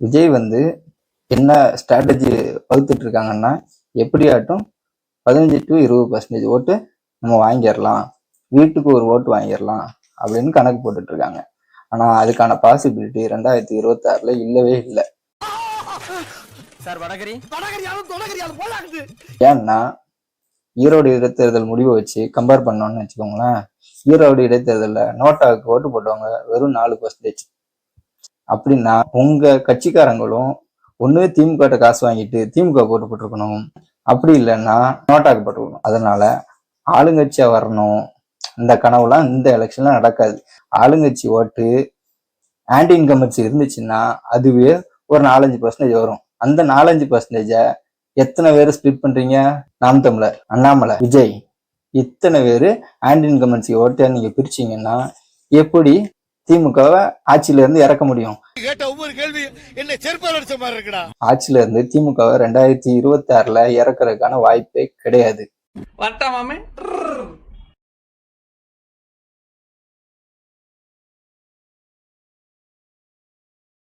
விஜய் வந்து என்ன ஸ்ட்ராட்டஜி வகுத்துட்டு இருக்காங்கன்னா எப்படியாட்டும் பதினஞ்சு டு இருபது பர்சன்டேஜ் ஓட்டு நம்ம வாங்கிடலாம். வீட்டுக்கு ஒரு ஓட்டு வாங்கிடலாம் அப்படின்னு கணக்கு போட்டுட்டு இருக்காங்க ஆனா அதுக்கான பாசிபிலிட்டி ரெண்டாயிரத்தி இருபத்தி ஆறுல இல்லவே இல்லை. ஏன்னா ஈரோடு இடைத்தேர்தல் முடிவை வச்சு கம்பேர் பண்ணோம்னு வச்சுக்கோங்களேன். ஈரோடு இடைத்தேர்தலில் நோட்டாவுக்கு ஓட்டு போட்டவங்க வெறும் நாலு பர்சன்டேஜ் அப்படின்னா உங்க கட்சிக்காரங்களும் ஒன்று திமுக காசு வாங்கிட்டு திமுக போட்டு போட்டுருக்கணும். அப்படி இல்லைன்னா நோட்டாக்கு போட்டுக்கணும். அதனால ஆளுங்கட்சியா வரணும். இந்த கனவுலாம் இந்த எலெக்ஷன்ல நடக்காது. ஆளுங்கட்சி ஓட்டு ஆன்டி இன்கம்பன்சி இருந்துச்சுன்னா அதுவே ஒரு நாலஞ்சு பர்சன்டேஜ் வரும். அந்த நாலஞ்சு பர்சன்டேஜை எத்தனை பேர் ஸ்ப்ளிட் பண்றீங்க? நாம் தமிழர் அண்ணாமலை விஜய். இத்தனை பேர் ஆன்டி இன்கம்பன்சி ஓட்டை நீங்க பிரிச்சீங்கன்னா எப்படி திமுகவை ஆட்சியில இருந்து இறக்க முடியும். கேட்ட ஒவ்வொரு கேள்வி என்ன செருப்பால் அடிச்ச மாதிரி இருக்குடா. ஆட்சியில இருந்து திமுகவை ரெண்டாயிரத்தி இருபத்தி ஆறுல இறக்குறதுக்கான வாய்ப்பே கிடையாது. வரட்டா மாமே.